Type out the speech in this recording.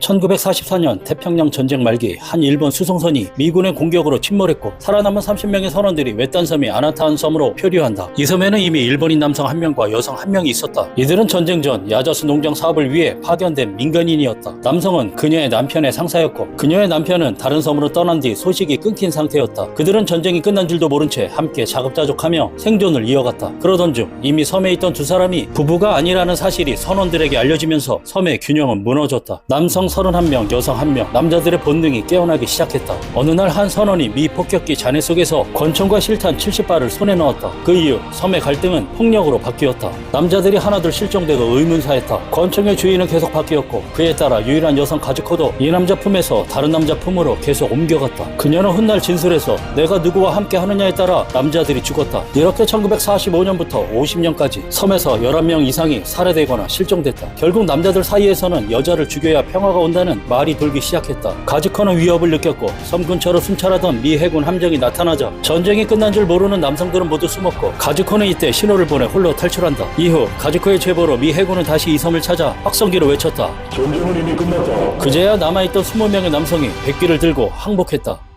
1944년 태평양 전쟁 말기 한 일본 수송선이 미군의 공격으로 침몰했고 살아남은 30명의 선원들이 외딴 섬이 아나타한 섬으로 표류한다. 이 섬에는 이미 일본인 남성 한 명과 여성 한 명이 있었다. 이들은 전쟁 전 야자수 농장 사업을 위해 파견된 민간인이었다. 남성은 그녀의 남편의 상사였고 그녀의 남편은 다른 섬으로 떠난 뒤 소식이 끊긴 상태였다. 그들은 전쟁이 끝난 줄도 모른 채 함께 자급자족하며 생존을 이어갔다. 그러던 중 이미 섬에 있던 두 사람이 부부가 아니라는 사실이 선원들에게 알려지면서 섬의 균형은 무너졌다. 남성 31명, 여성 1명, 남자들의 본능이 깨어나기 시작했다. 어느 날 한 선원이 미 폭격기 잔해 속에서 권총과 실탄 70발을 손에 넣었다. 그 이후 섬의 갈등은 폭력으로 바뀌었다. 남자들이 하나둘 실종되고 의문사했다. 권총의 주인은 계속 바뀌었고 그에 따라 유일한 여성 가즈코도 이 남자 품에서 다른 남자 품으로 계속 옮겨갔다. 그녀는 훗날 진술에서 내가 누구와 함께 하느냐에 따라 남자들이 죽었다. 이렇게 1945년부터 50년까지 섬에서 11명 이상이 살해되거나 실종됐다. 결국 남자들 사이에서는 여자를 죽여야 평화가 온다는 말이 돌기 시작했다. 가즈코는 위협을 느꼈고 섬 근처로 순찰하던 미 해군 함정이 나타나자 전쟁이 끝난 줄 모르는 남성들은 모두 숨었고 가즈코는 이때 신호를 보내 홀로 탈출한다. 이후 가즈코의 제보로 미 해군은 다시 이 섬을 찾아 확성기로 외쳤다. 전쟁은 이미 끝났다. 그제야 남아있던 20명의 남성이 백기를 들고 항복했다.